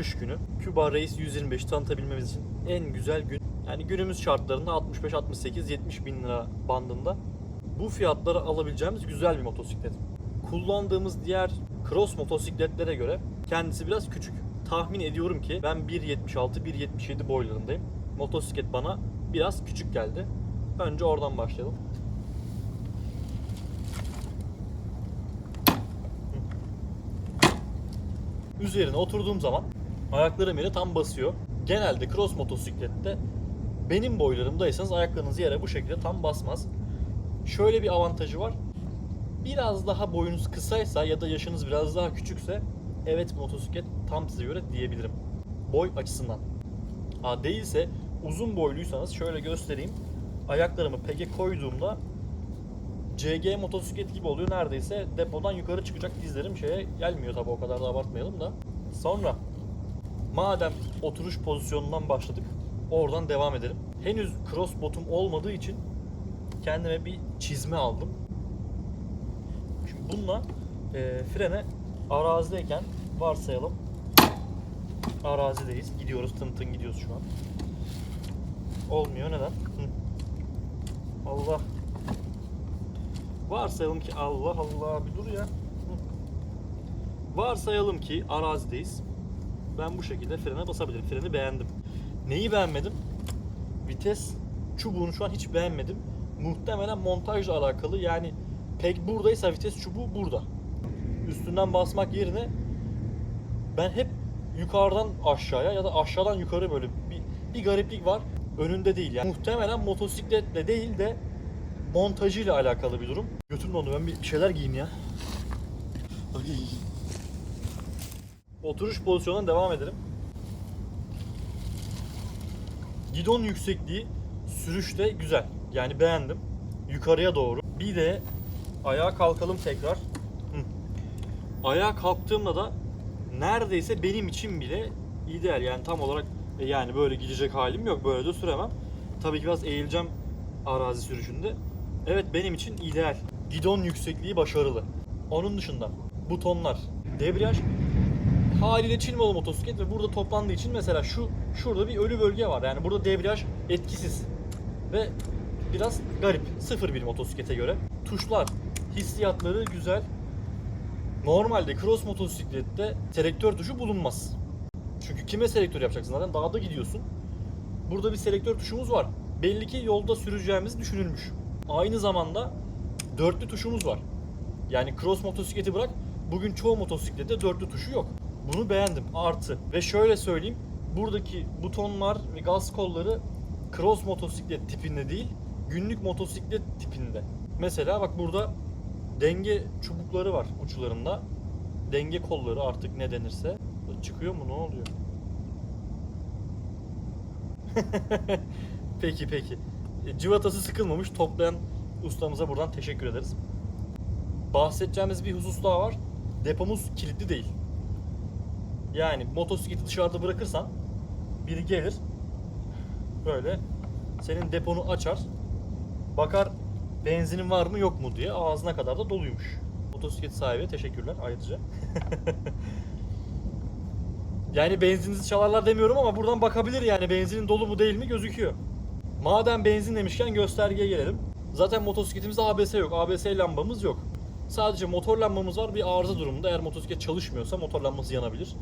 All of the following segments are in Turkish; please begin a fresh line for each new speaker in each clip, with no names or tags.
Kış günü. Cuba Race 125 tanıtabilmemiz için en güzel gün. Yani günümüz şartlarında 65-68-70 bin lira bandında. Bu fiyatlara alabileceğimiz güzel bir motosiklet. Kullandığımız diğer cross motosikletlere göre kendisi biraz küçük. Tahmin ediyorum ki ben 1.76-1.77 boylarındayım. Motosiklet bana biraz küçük geldi. Önce oradan başlayalım. Üzerine oturduğum zaman ayaklarım yere tam basıyor. Genelde cross motosiklette benim boylarımdaysanız ayaklarınız yere bu şekilde tam basmaz. Şöyle bir avantajı var. Biraz daha boyunuz kısaysa ya da yaşınız biraz daha küçükse evet motosiklet tam size göre diyebilirim. Boy açısından. Ha değilse uzun boyluysanız şöyle göstereyim. Ayaklarımı pege koyduğumda CG motosiklet gibi oluyor neredeyse depodan yukarı çıkacak dizlerim şeye gelmiyor tabi o kadar da abartmayalım da. Sonra madem oturuş pozisyonundan başladık oradan devam edelim. Henüz cross botum olmadığı için kendime bir çizme aldım. Şimdi bununla e, frene arazideyken varsayalım arazideyiz. Gidiyoruz tın tın gidiyoruz şu an. Olmuyor neden? Hı. Allah. Varsayalım ki Allah Allah bir dur ya. Hı. Varsayalım ki arazideyiz. Ben bu şekilde frene basabilirim. Freni beğendim. Neyi beğenmedim? Vites çubuğunu şu an hiç beğenmedim. Muhtemelen montajla alakalı. Yani pek buradaysa vites çubuğu burada. Üstünden basmak yerine ben hep yukarıdan aşağıya ya da aşağıdan yukarı böyle bir, bir gariplik var. Önünde değil yani. Muhtemelen motosikletle değil de montajıyla alakalı bir durum. Götüm dondu ben bir şeyler giyeyim ya. Ay. Oturuş pozisyonundan devam edelim. Gidon yüksekliği sürüşte güzel. Yani beğendim. Yukarıya doğru. Bir de ayağa kalkalım tekrar. Ayağa kalktığımda da neredeyse benim için bile ideal. Yani tam olarak e, yani böyle gidecek halim yok. Böyle de süremem. Tabii ki biraz eğileceğim arazi sürüşünde. Evet benim için ideal. Gidon yüksekliği başarılı. Onun dışında butonlar, debriyaj haliyle Çin malı motosiklet ve burada toplandığı için mesela şu şurada bir ölü bölge var. Yani burada debriyaj etkisiz ve biraz garip. Sıfır bir motosiklete göre. Tuşlar, hissiyatları güzel. Normalde cross motosiklette selektör tuşu bulunmaz. Çünkü kime selektör yapacaksın zaten dağda gidiyorsun. Burada bir selektör tuşumuz var. Belli ki yolda süreceğimiz düşünülmüş. Aynı zamanda dörtlü tuşumuz var. Yani cross motosikleti bırak bugün çoğu motosiklette dörtlü tuşu yok. Bunu beğendim. Artı. Ve şöyle söyleyeyim. Buradaki butonlar ve gaz kolları cross motosiklet tipinde değil, günlük motosiklet tipinde. Mesela bak burada denge çubukları var uçlarında. Denge kolları artık ne denirse. Çıkıyor mu? Ne oluyor? peki peki. E, Cıvatası sıkılmamış. Toplayan ustamıza buradan teşekkür ederiz. Bahsedeceğimiz bir husus daha var. Depomuz kilitli değil. Yani motosikleti dışarıda bırakırsan biri gelir böyle senin deponu açar bakar benzinin var mı yok mu diye ağzına kadar da doluymuş. Motosiklet sahibi teşekkürler ayrıca. yani benzininizi çalarlar demiyorum ama buradan bakabilir yani benzinin dolu mu değil mi gözüküyor. Madem benzin demişken göstergeye gelelim. Zaten motosikletimizde ABS yok. ABS lambamız yok. Sadece motor lambamız var. Bir arıza durumunda eğer motosiklet çalışmıyorsa motor lambası yanabilir.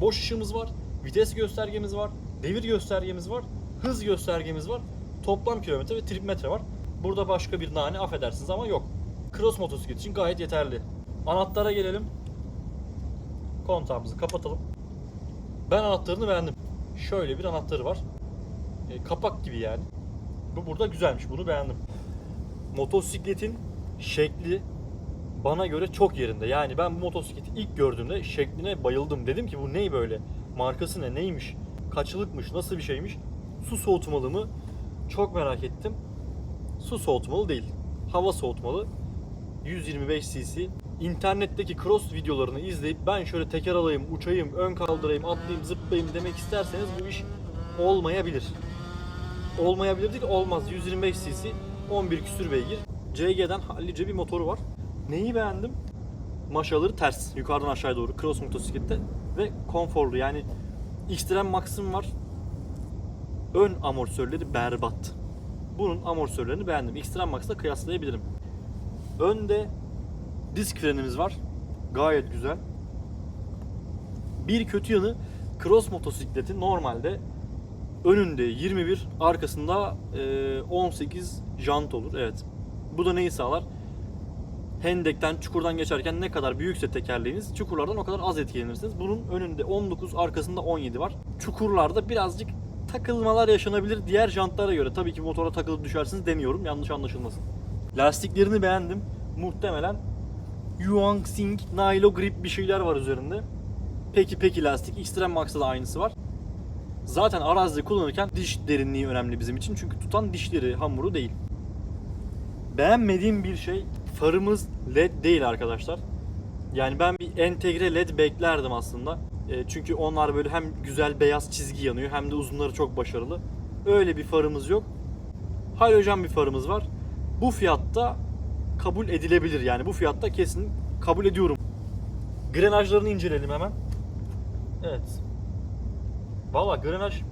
Boş ışığımız var. Vites göstergemiz var. Devir göstergemiz var. Hız göstergemiz var. Toplam kilometre ve trip metre var. Burada başka bir nane affedersiniz ama yok. Cross motosiklet için gayet yeterli. Anahtara gelelim. Kontağımızı kapatalım. Ben anahtarını beğendim. Şöyle bir anahtarı var. E, kapak gibi yani. Bu burada güzelmiş. Bunu beğendim. Motosikletin şekli bana göre çok yerinde. Yani ben bu motosikleti ilk gördüğümde şekline bayıldım. Dedim ki bu ney böyle? Markası ne? Neymiş? Kaçılıkmış? Nasıl bir şeymiş? Su soğutmalı mı? Çok merak ettim. Su soğutmalı değil. Hava soğutmalı. 125 cc. İnternetteki cross videolarını izleyip ben şöyle teker alayım, uçayım, ön kaldırayım, atlayayım, zıplayayım demek isterseniz bu iş olmayabilir. Olmayabilir değil, olmaz. 125 cc, 11 küsür beygir. CG'den hallice bir motoru var. Neyi beğendim? Maşaları ters, yukarıdan aşağıya doğru. Cross motosiklette ve konforlu. Yani X-Treme Max'ım var. Ön amortisörleri berbat. Bunun amortisörlerini beğendim. X-Treme Max'la kıyaslayabilirim. Önde disk frenimiz var. Gayet güzel. Bir kötü yanı cross motosikleti normalde önünde 21, arkasında e, 18 jant olur. Evet. Bu da neyi sağlar? Hendekten, çukurdan geçerken ne kadar büyükse tekerleğiniz, çukurlardan o kadar az etkilenirsiniz. Bunun önünde 19, arkasında 17 var. Çukurlarda birazcık takılmalar yaşanabilir diğer jantlara göre. Tabii ki motora takılıp düşersiniz demiyorum. Yanlış anlaşılmasın. Lastiklerini beğendim. Muhtemelen Yuan Sing Nilo Grip bir şeyler var üzerinde. Peki peki lastik. Extreme Max'ta da aynısı var. Zaten arazide kullanırken diş derinliği önemli bizim için. Çünkü tutan dişleri, hamuru değil. Beğenmediğim bir şey farımız led değil arkadaşlar. Yani ben bir entegre led beklerdim aslında. E, çünkü onlar böyle hem güzel beyaz çizgi yanıyor hem de uzunları çok başarılı. Öyle bir farımız yok. Halojen bir farımız var. Bu fiyatta kabul edilebilir yani. Bu fiyatta kesin kabul ediyorum. Grenajlarını inceleyelim hemen. Evet. Valla grenaj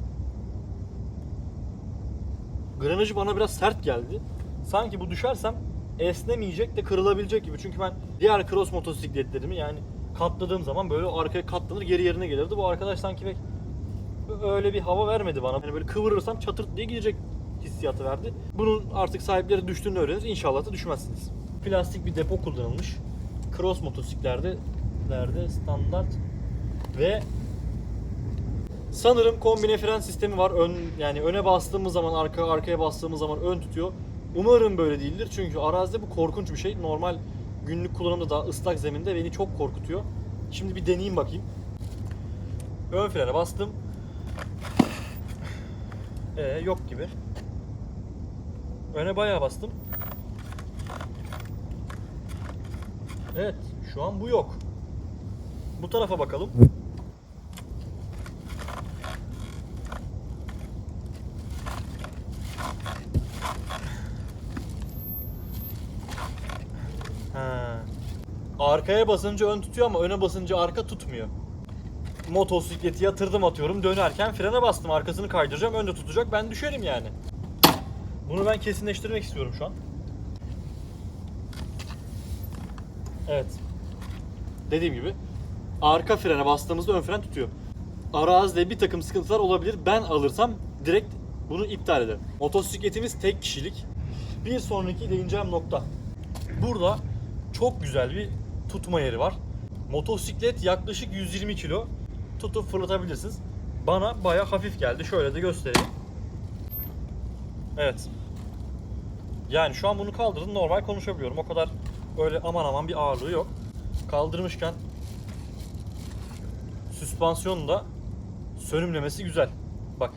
Grenajı bana biraz sert geldi. Sanki bu düşersem esnemeyecek de kırılabilecek gibi. Çünkü ben diğer cross motosikletlerimi yani katladığım zaman böyle arkaya katlanır geri yerine gelirdi. Bu arkadaş sanki pek öyle bir hava vermedi bana. Yani böyle kıvırırsam çatırt diye gidecek hissiyatı verdi. Bunun artık sahipleri düştüğünü öğrenir. İnşallah da düşmezsiniz. Plastik bir depo kullanılmış. Cross motosiklerde lerde standart ve Sanırım kombine fren sistemi var. Ön yani öne bastığımız zaman arka arkaya bastığımız zaman ön tutuyor. Umarım böyle değildir. Çünkü arazide bu korkunç bir şey. Normal günlük kullanımda da ıslak zeminde beni çok korkutuyor. Şimdi bir deneyeyim bakayım. Ön frene bastım. Ee, yok gibi. Öne bayağı bastım. Evet, şu an bu yok. Bu tarafa bakalım. Arkaya basınca ön tutuyor ama öne basınca arka tutmuyor. Motosikleti yatırdım atıyorum dönerken frene bastım arkasını kaydıracağım önde tutacak ben düşerim yani. Bunu ben kesinleştirmek istiyorum şu an. Evet. Dediğim gibi arka frene bastığımızda ön fren tutuyor. Arazide bir takım sıkıntılar olabilir. Ben alırsam direkt bunu iptal ederim. Motosikletimiz tek kişilik. Bir sonraki değineceğim nokta. Burada çok güzel bir tutma yeri var. Motosiklet yaklaşık 120 kilo tutup fırlatabilirsiniz. Bana baya hafif geldi. Şöyle de göstereyim. Evet. Yani şu an bunu kaldırdım normal konuşabiliyorum. O kadar öyle aman aman bir ağırlığı yok. Kaldırmışken süspansiyonun da sönümlemesi güzel. Bak.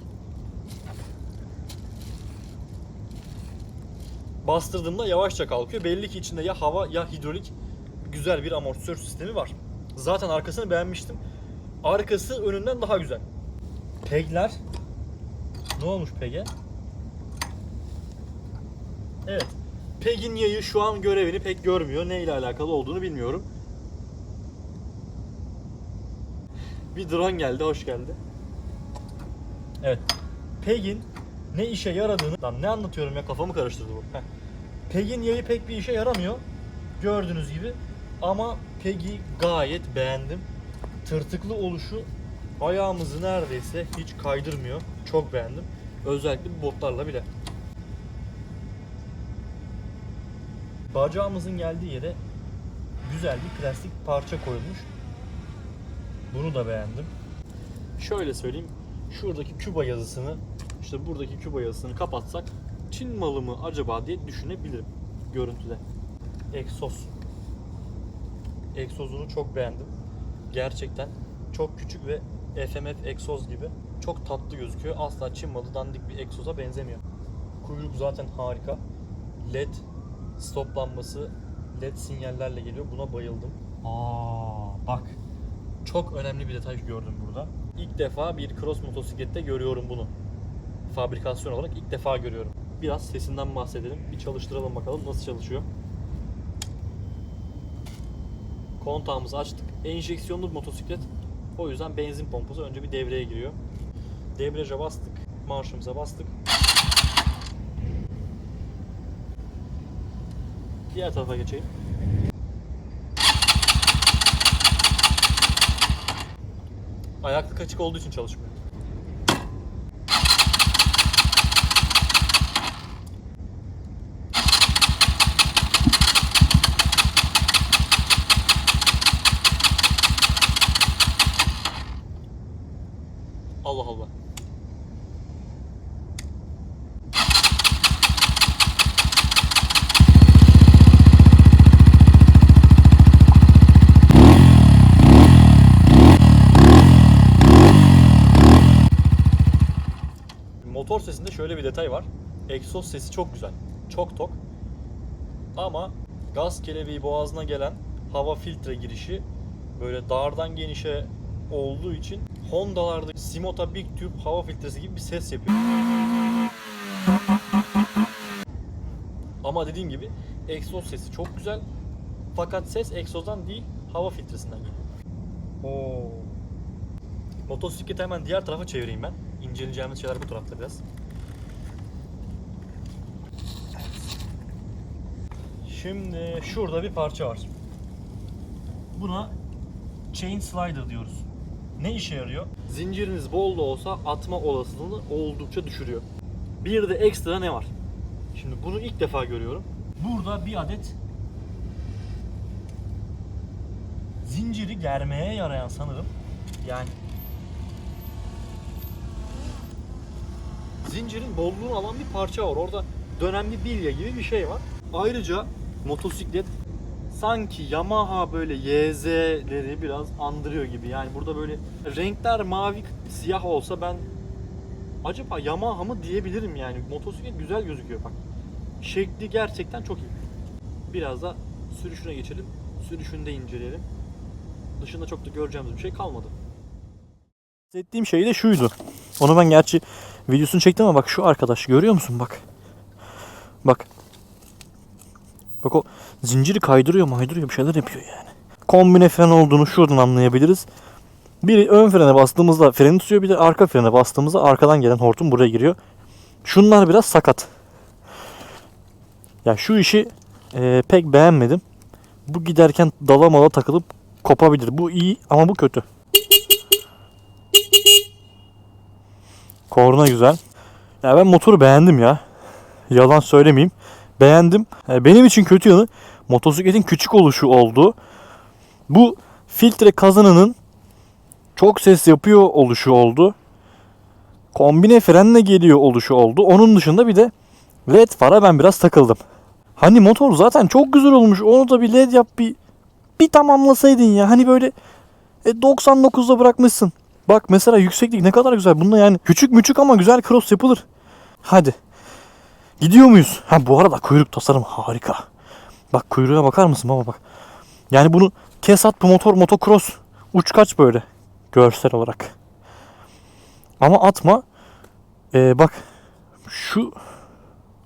Bastırdığımda yavaşça kalkıyor. Belli ki içinde ya hava ya hidrolik güzel bir amortisör sistemi var. Zaten arkasını beğenmiştim. Arkası önünden daha güzel. Pegler. Ne olmuş pege? Evet. Peg'in yayı şu an görevini pek görmüyor. Ne ile alakalı olduğunu bilmiyorum. Bir drone geldi, hoş geldi. Evet. Peg'in ne işe yaradığını... Lan ne anlatıyorum ya kafamı karıştırdı bu. Peg'in yayı pek bir işe yaramıyor. Gördüğünüz gibi. Ama Peg'i gayet beğendim. Tırtıklı oluşu ayağımızı neredeyse hiç kaydırmıyor. Çok beğendim. Özellikle botlarla bile. Bacağımızın geldiği yere güzel bir plastik parça koyulmuş. Bunu da beğendim. Şöyle söyleyeyim. Şuradaki Küba yazısını işte buradaki Küba yazısını kapatsak Çin malı mı acaba diye düşünebilirim görüntüde. Egzoz. Egzozunu çok beğendim. Gerçekten çok küçük ve FMF egzoz gibi. Çok tatlı gözüküyor. Asla Çin malı dandik bir egzoza benzemiyor. Kuyruk zaten harika. LED stop lambası LED sinyallerle geliyor. Buna bayıldım. Aa bak. Çok önemli bir detay gördüm burada. İlk defa bir cross motosiklette görüyorum bunu. Fabrikasyon olarak ilk defa görüyorum. Biraz sesinden bahsedelim. Bir çalıştıralım bakalım nasıl çalışıyor. Kontağımızı açtık. Enjeksiyonlu motosiklet. O yüzden benzin pompası önce bir devreye giriyor. Debriyaja bastık, marşımıza bastık. Diğer tarafa geçeyim. Ayaklık açık olduğu için çalışmıyor. Allah Allah. Motor sesinde şöyle bir detay var. Egzoz sesi çok güzel. Çok tok. Ama gaz kelebeği boğazına gelen hava filtre girişi böyle dardan genişe olduğu için Honda'larda Simota Big Tube hava filtresi gibi bir ses yapıyor. Ama dediğim gibi egzoz sesi çok güzel. Fakat ses egzozdan değil hava filtresinden geliyor. Oo. Motosikleti hemen diğer tarafa çevireyim ben. İnceleyeceğimiz şeyler bu tarafta biraz. Şimdi şurada bir parça var. Buna chain slider diyoruz. Ne işe yarıyor? Zinciriniz bol da olsa atma olasılığını oldukça düşürüyor. Bir de ekstra ne var? Şimdi bunu ilk defa görüyorum. Burada bir adet zinciri germeye yarayan sanırım. Yani zincirin bolluğunu alan bir parça var. Orada dönen bir bilye gibi bir şey var. Ayrıca motosiklet sanki Yamaha böyle YZ'leri biraz andırıyor gibi. Yani burada böyle renkler mavi siyah olsa ben acaba Yamaha mı diyebilirim yani. Motosiklet güzel gözüküyor bak. Şekli gerçekten çok iyi. Biraz da sürüşüne geçelim. Sürüşünü de inceleyelim. Dışında çok da göreceğimiz bir şey kalmadı. Hissettiğim şey de şuydu. Onu ben gerçi videosunu çektim ama bak şu arkadaş görüyor musun bak. Bak. Bak o zinciri kaydırıyor maydırıyor bir şeyler yapıyor yani. Kombine fren olduğunu şuradan anlayabiliriz. Biri ön frene bastığımızda freni tutuyor bir de arka frene bastığımızda arkadan gelen hortum buraya giriyor. Şunlar biraz sakat. Ya şu işi e, pek beğenmedim. Bu giderken dala mala takılıp kopabilir. Bu iyi ama bu kötü. Korna güzel. Ya ben motoru beğendim ya. Yalan söylemeyeyim. Beğendim. E, Benim için kötü yanı motosikletin küçük oluşu oldu. Bu filtre kazanının çok ses yapıyor oluşu oldu. Kombine frenle geliyor oluşu oldu. Onun dışında bir de led fara ben biraz takıldım. Hani motor zaten çok güzel olmuş. Onu da bir led yap bir bir tamamlasaydın ya. Hani böyle e, 99'da bırakmışsın. Bak mesela yükseklik ne kadar güzel. Bunda yani küçük müçük ama güzel cross yapılır. Hadi. Gidiyor muyuz? Ha bu arada kuyruk tasarım harika. Bak kuyruğa bakar mısın baba bak. Yani bunu kesat bu motor motocross uç kaç böyle görsel olarak. Ama atma. Ee, bak şu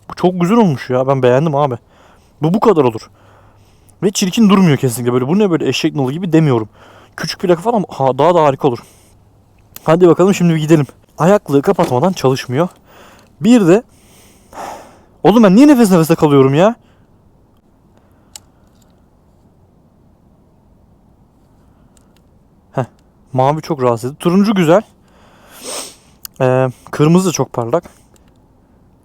bu çok güzel olmuş ya. Ben beğendim abi. Bu bu kadar olur. Ve çirkin durmuyor kesinlikle böyle. Bu ne böyle eşek nalı gibi demiyorum. Küçük plaka falan ha, daha da harika olur. Hadi bakalım şimdi bir gidelim. Ayaklığı kapatmadan çalışmıyor. Bir de Oğlum ben niye nefes nefese kalıyorum ya? Heh, mavi çok rahatsız edici. Turuncu güzel. Ee, kırmızı çok parlak.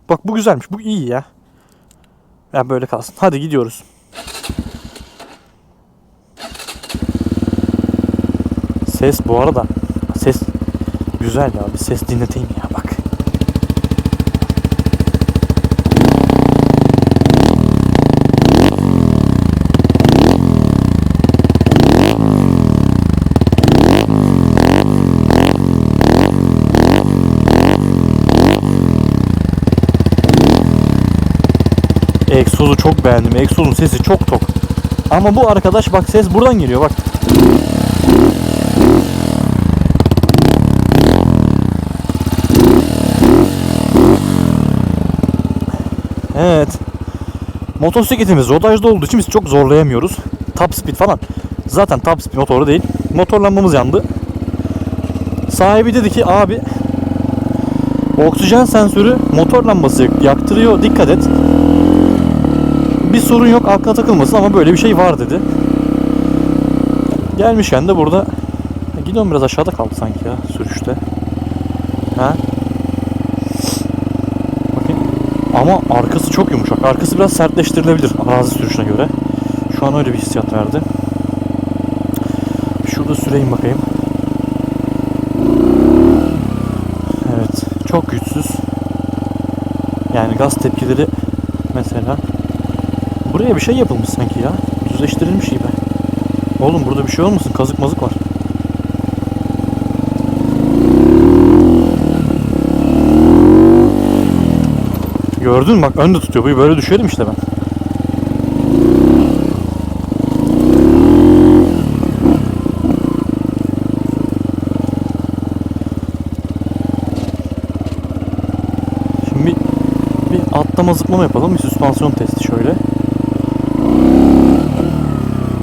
Bak bu güzelmiş. Bu iyi ya. Ya böyle kalsın. Hadi gidiyoruz. Ses bu arada. Ses güzel ya. Bir ses dinleteyim ya bak. Egzozun sesi çok tok. Ama bu arkadaş bak ses buradan geliyor bak. Evet. Motosikletimiz rodajda olduğu için biz çok zorlayamıyoruz. Top speed falan. Zaten top speed motoru değil. Motor lambamız yandı. Sahibi dedi ki abi oksijen sensörü motor lambası yaktırıyor dikkat et. Bir sorun yok aklına takılmasın ama böyle bir şey var dedi. Gelmişken de burada Ya gidiyorum biraz aşağıda kaldı sanki ya sürüşte. Ha? Bakayım. Ama arkası çok yumuşak. Arkası biraz sertleştirilebilir arazi sürüşüne göre. Şu an öyle bir hissiyat verdi. Şurada süreyim bakayım. Evet. Çok güçsüz. Yani gaz tepkileri mesela. Buraya bir şey yapılmış sanki ya. Düzleştirilmiş gibi. Oğlum burada bir şey olmasın? Kazık mazık var. Gördün mü? Bak önde tutuyor. Böyle düşerim işte ben. Şimdi bir, bir atlama zıplama yapalım. Bir süspansiyon testi şöyle.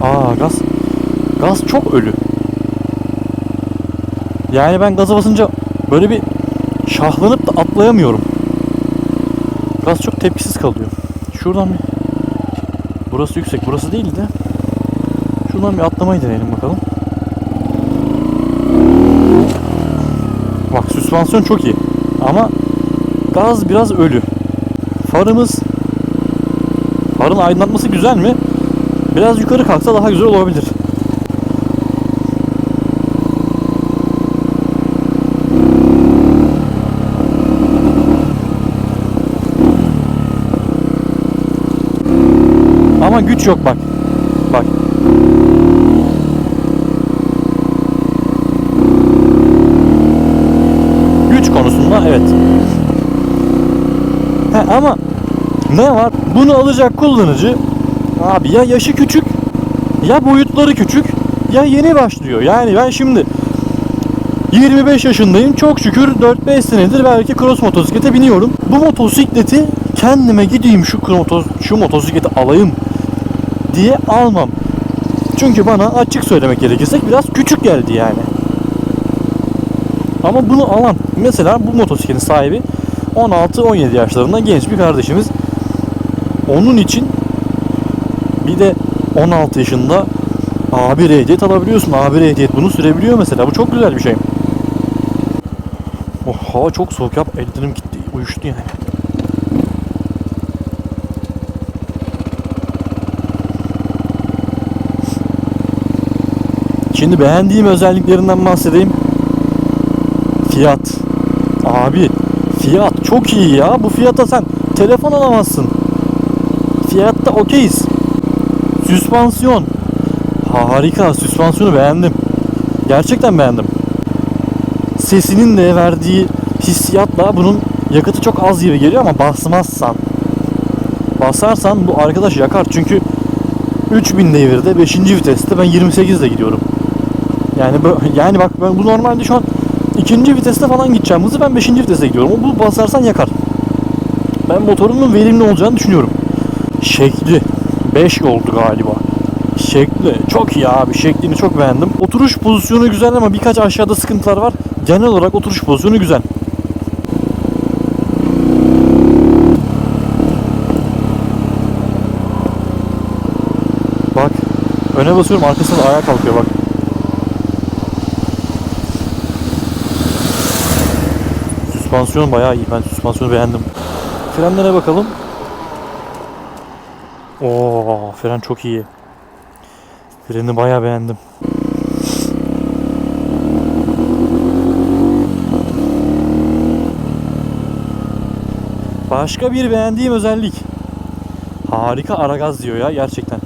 Aa gaz. Gaz çok ölü. Yani ben gaza basınca böyle bir şahlanıp da atlayamıyorum. Gaz çok tepkisiz kalıyor. Şuradan bir Burası yüksek. Burası değil de Şuradan bir atlamayı deneyelim bakalım. Bak süspansiyon çok iyi. Ama gaz biraz ölü. Farımız Farın aydınlatması güzel mi? Biraz yukarı kalksa daha güzel olabilir. Ama güç yok bak. Bak. Güç konusunda evet. He, ama ne var? Bunu alacak kullanıcı abi ya yaşı küçük ya boyutları küçük ya yeni başlıyor. Yani ben şimdi 25 yaşındayım. Çok şükür 4-5 senedir belki cross motosiklete biniyorum. Bu motosikleti kendime gideyim şu motos şu motosikleti alayım diye almam. Çünkü bana açık söylemek gerekirse biraz küçük geldi yani. Ama bunu alan mesela bu motosikletin sahibi 16-17 yaşlarında genç bir kardeşimiz. Onun için bir de 16 yaşında A1 ehliyet alabiliyorsun. A1 ehliyet bunu sürebiliyor mesela. Bu çok güzel bir şey. Oh, hava çok soğuk yap. Ellerim gitti. Uyuştu yani. Şimdi beğendiğim özelliklerinden bahsedeyim. Fiyat. Abi fiyat çok iyi ya. Bu fiyata sen telefon alamazsın. Fiyatta okeyiz. Süspansiyon. Harika. Süspansiyonu beğendim. Gerçekten beğendim. Sesinin de verdiği hissiyatla bunun yakıtı çok az gibi geliyor ama basmazsan basarsan bu arkadaş yakar çünkü 3000 devirde 5. viteste ben 28 ile gidiyorum. Yani yani bak ben bu normalde şu an ikinci viteste falan gideceğim hızı ben 5. viteste gidiyorum. Bu basarsan yakar. Ben motorumun verimli olacağını düşünüyorum. Şekli 5 oldu galiba. Şekli çok iyi abi. Şeklini çok beğendim. Oturuş pozisyonu güzel ama birkaç aşağıda sıkıntılar var. Genel olarak oturuş pozisyonu güzel. Bak öne basıyorum arkasında da ayağa kalkıyor bak. Süspansiyon bayağı iyi. Ben süspansiyonu beğendim. Frenlere bakalım. Oo, fren çok iyi. Freni bayağı beğendim. Başka bir beğendiğim özellik. Harika ara gaz diyor ya gerçekten.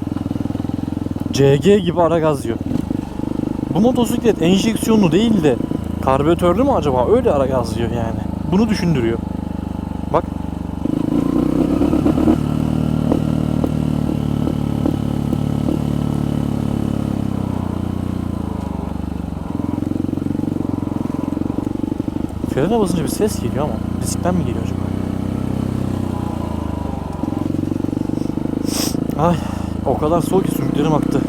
CG gibi ara gaz diyor. Bu motosiklet enjeksiyonlu değil de karbüratörlü mü acaba? Öyle ara gaz diyor yani. Bunu düşündürüyor. Bak. Frene basınca bir ses geliyor ama diskten mi geliyor acaba? Ay o kadar soğuk ki sümüklerim aktı.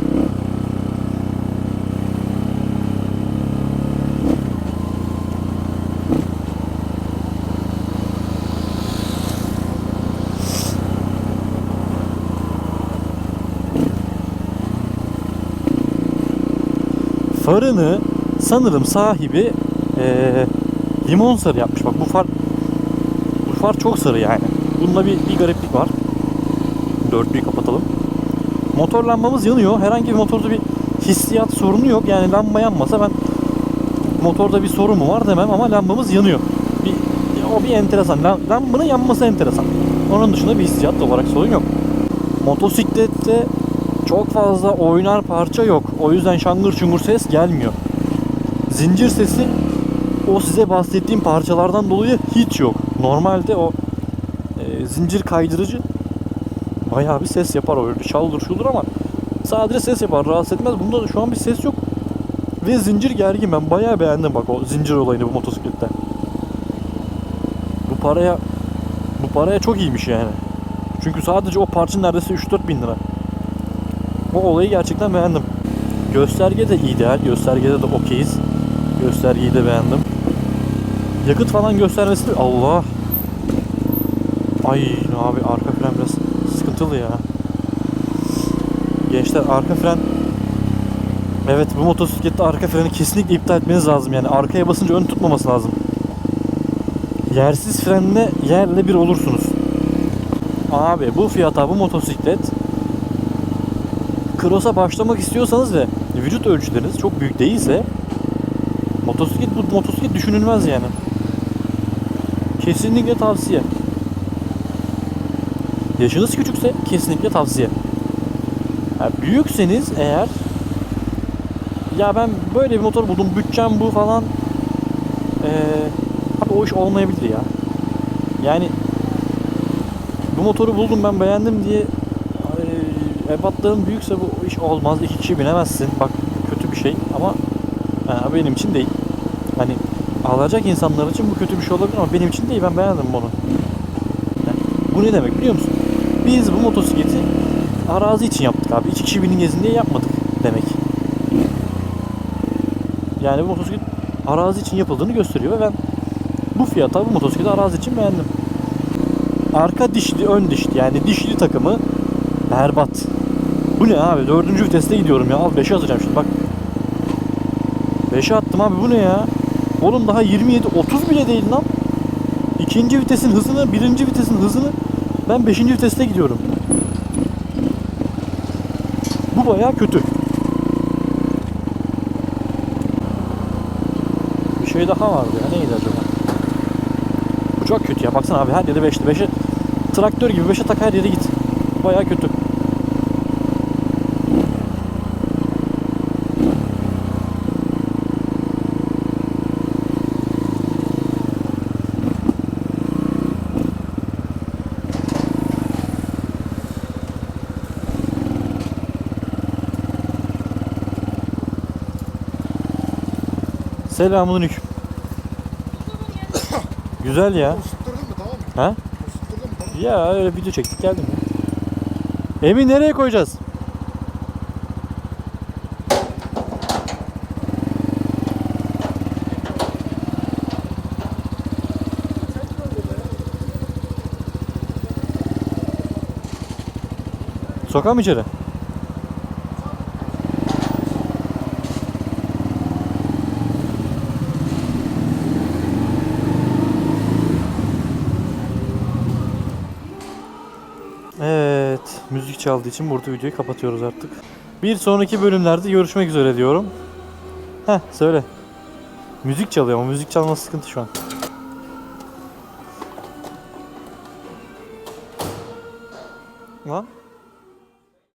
Farını sanırım sahibi eee, limon sarı yapmış. Bak bu far bu far çok sarı yani. Bunda bir, bir gariplik var. Dörtlüyü kapatalım. Motor lambamız yanıyor. Herhangi bir motorda bir hissiyat sorunu yok. Yani lamba yanmasa ben motorda bir sorun mu var demem ama lambamız yanıyor. Bir, o bir enteresan. Lam- Lambanın yanması enteresan. Onun dışında bir hissiyat olarak sorun yok. Motosiklette çok fazla oynar parça yok. O yüzden şangır şungur ses gelmiyor. Zincir sesi o size bahsettiğim parçalardan dolayı hiç yok. Normalde o e, zincir kaydırıcı bayağı bir ses yapar o öyle çaldır şudur ama sadece ses yapar rahatsız etmez. Bunda da şu an bir ses yok. Ve zincir gergin ben bayağı beğendim bak o zincir olayını bu motosiklette. Bu paraya bu paraya çok iyiymiş yani. Çünkü sadece o parça neredeyse 3-4 bin lira. O olayı gerçekten beğendim. Gösterge de ideal. Göstergede de okeyiz. Göstergeyi de beğendim. Yakıt falan göstermesi de Allah. Ay abi arka fren biraz sıkıntılı ya. Gençler arka fren Evet bu motosiklette arka freni kesinlikle iptal etmeniz lazım yani arkaya basınca ön tutmaması lazım. Yersiz frenle yerle bir olursunuz. Abi bu fiyata bu motosiklet Cross'a başlamak istiyorsanız ve vücut ölçüleriniz çok büyük değilse motosiklet bu motosiklet düşünülmez yani. Kesinlikle tavsiye. Yaşınız küçükse kesinlikle tavsiye. Ha, büyükseniz eğer ya ben böyle bir motor buldum bütçem bu falan ee, abi o iş olmayabilir ya. Yani bu motoru buldum ben beğendim diye e, ebatların büyükse bu iş olmaz. İki kişi binemezsin. Bak kötü bir şey ama e, benim için değil. Hani alacak insanlar için bu kötü bir şey olabilir ama benim için değil. Ben beğendim bunu. Yani bu ne demek biliyor musun? Biz bu motosikleti arazi için yaptık abi. İki kişi binin gezin diye yapmadık demek. Yani bu motosiklet arazi için yapıldığını gösteriyor ve ben bu fiyata bu motosikleti arazi için beğendim. Arka dişli, ön dişli yani dişli takımı berbat. Bu ne abi? Dördüncü viteste gidiyorum ya. Al 5'e atacağım şimdi bak. 5'e attım abi bu ne ya? Oğlum daha 27 30 bile değil lan. İkinci vitesin hızını, birinci vitesin hızını ben 5. viteste gidiyorum. Bu bayağı kötü. Bir şey daha vardı ya. Neydi acaba? Bu çok kötü ya. Baksana abi her yere 5'te. 5'e traktör gibi 5'e tak her yere git. Bayağı kötü. Selamünaleyküm. Güzel ya.
Isıttırdın mı tamam mı?
Ha?
Isıttırdın mı tamam mı?
Ya öyle video çektik geldim. ya. Emin nereye koyacağız? Sokam içeri. Evet, müzik çaldığı için burada videoyu kapatıyoruz artık. Bir sonraki bölümlerde görüşmek üzere diyorum. Heh, söyle. Müzik çalıyor ama müzik çalması sıkıntı şu an.